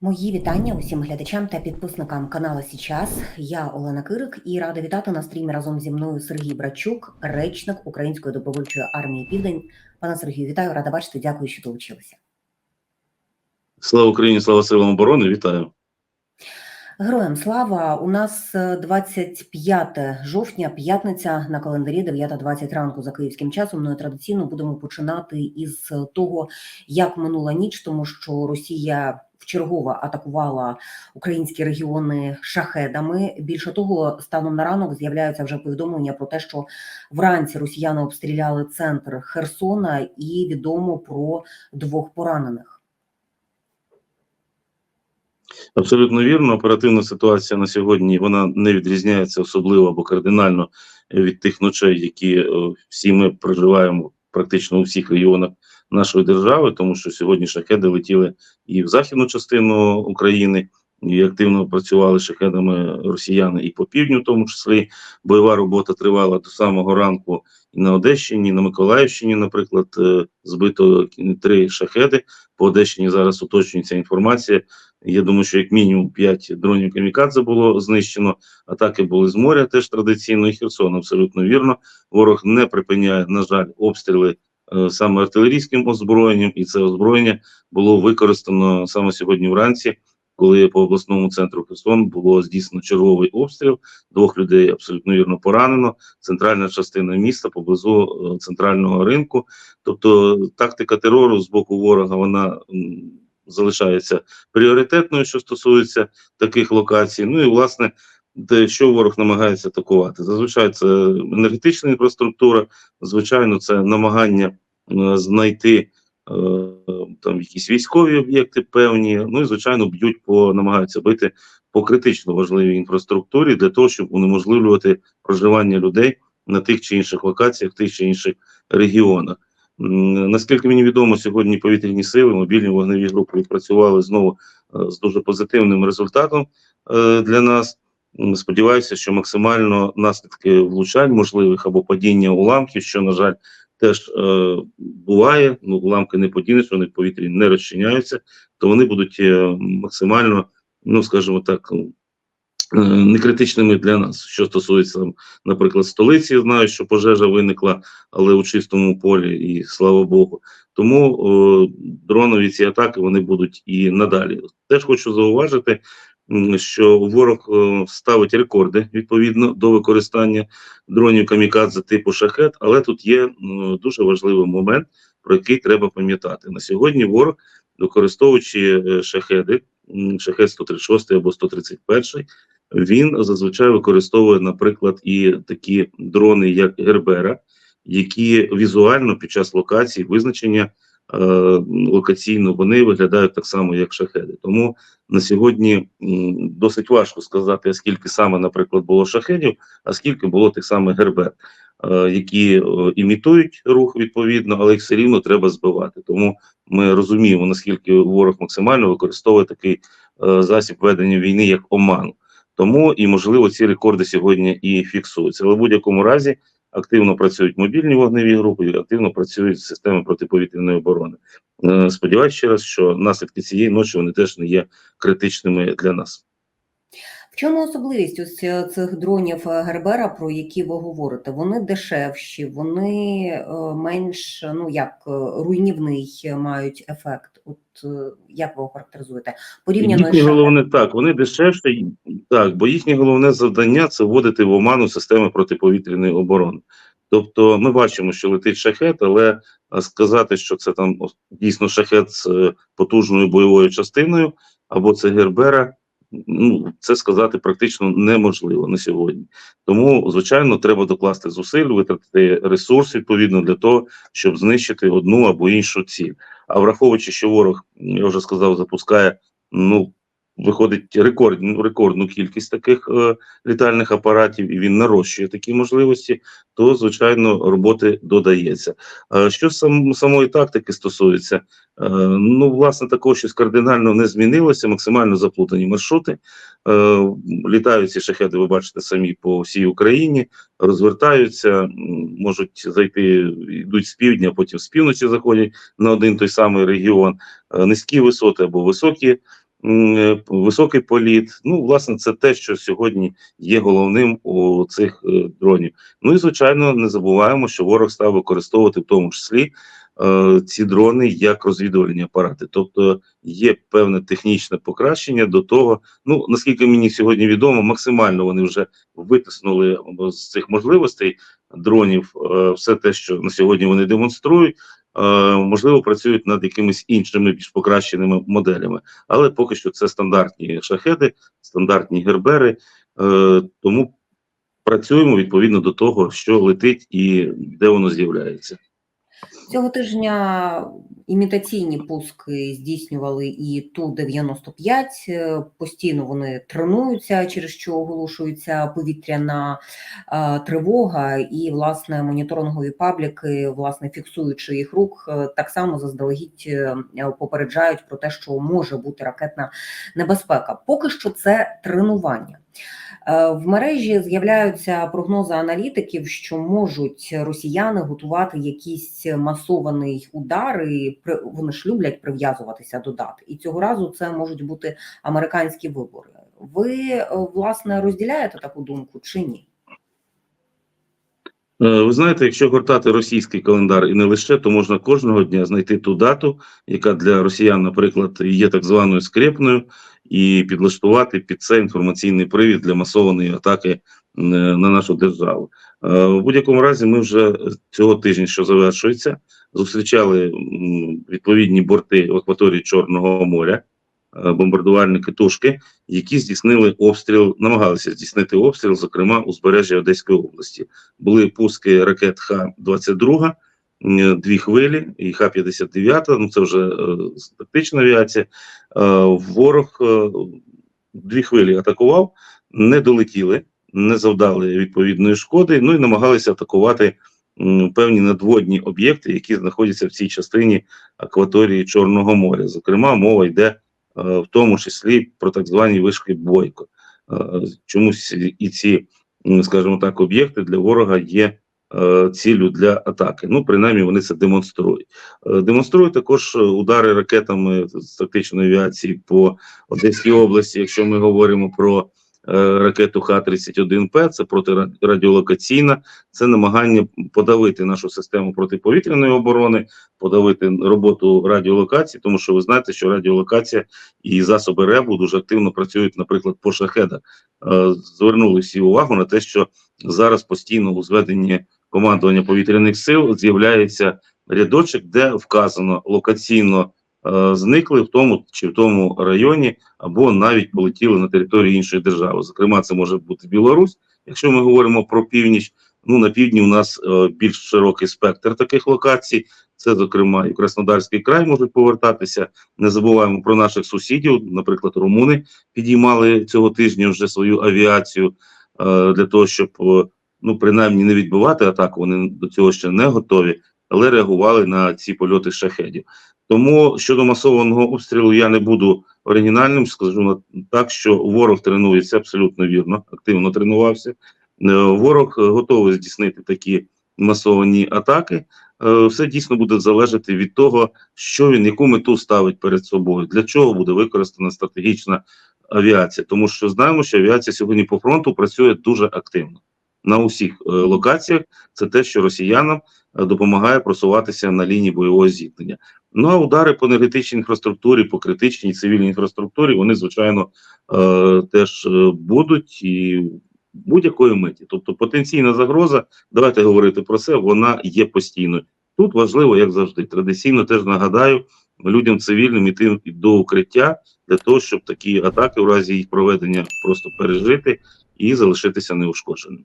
Мої вітання усім глядачам та підписникам каналу Січас. Я Олена Кирик і рада вітати на стрімі разом зі мною Сергій Брачук, речник Української добровольчої армії Південь. Пане Сергію, вітаю, рада бачити. Дякую, що долучилися. Слава Україні, слава силам оборони, вітаю. Героям слава! У нас е, 25 жовтня, п'ятниця на календарі 9.20 ранку за київським часом. І традиційно будемо починати із того, як минула ніч, тому що Росія вчергово атакувала українські регіони шахедами. Більше того, станом на ранок з'являються вже повідомлення про те, що вранці росіяни обстріляли центр Херсона, і відомо про двох поранених. Абсолютно вірно. Оперативна ситуація на сьогодні вона не відрізняється особливо або кардинально від тих ночей, які е, всі ми проживаємо практично у всіх регіонах нашої держави, тому що сьогодні шахеди летіли і в західну частину України. І активно працювали шахедами росіяни і по півдню, в тому числі бойова робота тривала до самого ранку і на Одещині, і на Миколаївщині, наприклад, е, збито три шахеди. По Одещині зараз уточнюється інформація. Я думаю, що як мінімум 5 дронів камікадзе було знищено. Атаки були з моря, теж традиційно і Херсон. Абсолютно вірно. Ворог не припиняє, на жаль, обстріли е, саме артилерійським озброєнням, і це озброєння було використано саме сьогодні вранці, коли по обласному центру Херсон було здійснено черговий обстріл. Двох людей абсолютно вірно поранено. Центральна частина міста поблизу е, центрального ринку. Тобто тактика терору з боку ворога вона. Залишається пріоритетною, що стосується таких локацій. Ну і власне, де що ворог намагається атакувати. Зазвичай це енергетична інфраструктура, звичайно, це намагання е, знайти е, там якісь військові об'єкти певні. Ну і звичайно, б'ють по намагаються бити по критично важливій інфраструктурі для того, щоб унеможливлювати проживання людей на тих чи інших локаціях, в тих чи інших регіонах. Наскільки мені відомо, сьогодні повітряні сили, мобільні вогневі групи відпрацювали знову е, з дуже позитивним результатом е, для нас. Сподіваюся, що максимально наслідки влучань можливих або падіння уламків, що на жаль теж е, буває. Ну уламки не подінеш, вони в повітрі не розчиняються, то вони будуть максимально, ну скажімо так, некритичними для нас. Що стосується, наприклад, столиці, знаю, що пожежа виникла, але у чистому полі, і слава Богу. Тому о, дронові ці атаки вони будуть і надалі. Теж хочу зауважити, що ворог е, ставить рекорди відповідно до використання дронів камікадзе типу шахет, але тут є дуже важливий момент, про який треба пам'ятати. На сьогодні ворог, використовуючи е, шахеди, шахет 136 або 131, він зазвичай використовує, наприклад, і такі дрони, як Гербера, які візуально під час локації визначення е, локаційно вони виглядають так само, як шахеди. Тому на сьогодні досить важко сказати, скільки саме, наприклад, було шахедів, а скільки було тих самих Гербер, е, які е, імітують рух відповідно, але їх все рівно треба збивати. Тому ми розуміємо, наскільки ворог максимально використовує такий засіб ведення війни, як оману. Тому і можливо ці рекорди сьогодні і фіксуються. Але в будь-якому разі активно працюють мобільні вогневі групи, активно працюють системи протиповітряної оборони. Е, Сподіваюсь ще раз, що наслідки цієї ночі вони теж не є критичними для нас. Чому особливість ось е, цих дронів е, Гербера, про які ви говорите? Вони дешевші, вони е, менш ну як руйнівний мають ефект. От як ви охарактеризуєте? Порівняно Їхнє з головне так, вони дешевші, так, бо їхнє головне завдання це вводити в оману системи протиповітряної оборони. Тобто ми бачимо, що летить шахет, але сказати, що це там дійсно шахет з потужною бойовою частиною, або це Гербера, ну це сказати практично неможливо на сьогодні. Тому, звичайно, треба докласти зусиль, витратити ресурс відповідно для того, щоб знищити одну або іншу ціль. А враховуючи, що ворог, я вже сказав, запускає ну виходить рекорд, ну, рекордну кількість таких е, літальних апаратів, і він нарощує такі можливості, то звичайно роботи додається. Е, що сам самої тактики стосується, е, ну власне такого щось кардинально не змінилося, максимально заплутані маршрути. Е, літають ці шахеди, ви бачите самі по всій Україні, розвертаються, можуть зайти, йдуть з півдня, потім з півночі заходять на один той самий регіон, Е, низькі висоти або високі високий політ. Ну, власне, це те, що сьогодні є головним у цих е, дронів. Ну і звичайно, не забуваємо, що ворог став використовувати в тому числі е, ці дрони як розвідувальні апарати. Тобто є певне технічне покращення до того. Ну наскільки мені сьогодні відомо, максимально вони вже витиснули е, з цих можливостей дронів е, все те, що на сьогодні вони демонструють. Е, Можливо, працюють над якимись іншими більш покращеними моделями, але поки що це стандартні шахеди, стандартні гербери. е, Тому працюємо відповідно до того, що летить і де воно з'являється. Цього тижня імітаційні пуски здійснювали і Ту-95. Е, Постійно вони тренуються, через що оголошується повітряна е, тривога, і власне моніторингові пабліки, власне фіксуючи їх рух, е, так само заздалегідь попереджають про те, що може бути ракетна небезпека. Поки що це тренування. Е, В мережі з'являються прогнози аналітиків, що можуть росіяни готувати якийсь масований удар, і вони ж люблять прив'язуватися до дат. І цього разу це можуть бути американські вибори. Ви е, власне розділяєте таку думку чи ні? Е, Ви знаєте, якщо гортати російський календар і не лише, то можна кожного дня знайти ту дату, яка для росіян, наприклад, є так званою скрепною, і підлаштувати під це інформаційний привід для масованої атаки е, на нашу державу. Е, В будь-якому разі, ми вже цього тижня, що завершується, зустрічали відповідні борти в акваторії Чорного моря, е, бомбардувальники тушки, які здійснили обстріл, намагалися здійснити обстріл, зокрема у збережжі Одеської області. Були пуски ракет Х-22, м, дві хвилі, і Х-59, ну це вже е, тактична авіація. Е, ворог е, дві хвилі атакував, не долетіли, не завдали відповідної шкоди, ну і намагалися атакувати певні надводні об'єкти, які знаходяться в цій частині акваторії Чорного моря. Зокрема, мова йде е, в тому числі про так звані вишки Бойко. Е, Чомусь і ці, скажімо так, об'єкти для ворога є е, ціллю для атаки. Ну, принаймні, вони це демонструють. Е, Демонструють також е, удари ракетами з тактичної авіації по Одеській області, якщо ми говоримо про ракету Х-31П, це протирадіолокаційна, це намагання подавити нашу систему протиповітряної оборони, подавити роботу радіолокації, тому що ви знаєте, що радіолокація і засоби РЕБу дуже активно працюють, наприклад, по шахедах. Звернули всі увагу на те, що зараз постійно у зведенні командування повітряних сил з'являється рядочок, де вказано локаційно е, зникли в тому чи в тому районі, або навіть полетіли на територію іншої держави. Зокрема, це може бути Білорусь. Якщо ми говоримо про північ, ну на півдні у нас е, більш широкий спектр таких локацій. Це, зокрема, і Краснодарський край можуть повертатися. Не забуваємо про наших сусідів. Наприклад, румуни підіймали цього тижня вже свою авіацію е, для того, щоб е, ну принаймні не відбивати атаку. Вони до цього ще не готові, але реагували на ці польоти шахедів. Тому щодо масованого обстрілу я не буду оригінальним. Скажу так, що ворог тренується абсолютно вірно, активно тренувався. Е, Ворог е, готовий здійснити такі масовані атаки. Е, Все дійсно буде залежати від того, що він яку мету ставить перед собою, для чого буде використана стратегічна авіація. Тому що знаємо, що авіація сьогодні по фронту працює дуже активно на усіх е, локаціях. Це те, що росіянам е, допомагає просуватися на лінії бойового зіткнення. Ну а удари по енергетичній інфраструктурі, по критичній цивільній інфраструктурі, вони звичайно е, теж будуть і будь-якої миті. Тобто потенційна загроза, давайте говорити про це, вона є постійною. Тут важливо, як завжди, традиційно теж нагадаю людям цивільним іти до укриття для того, щоб такі атаки у разі їх проведення просто пережити і залишитися неушкодженим.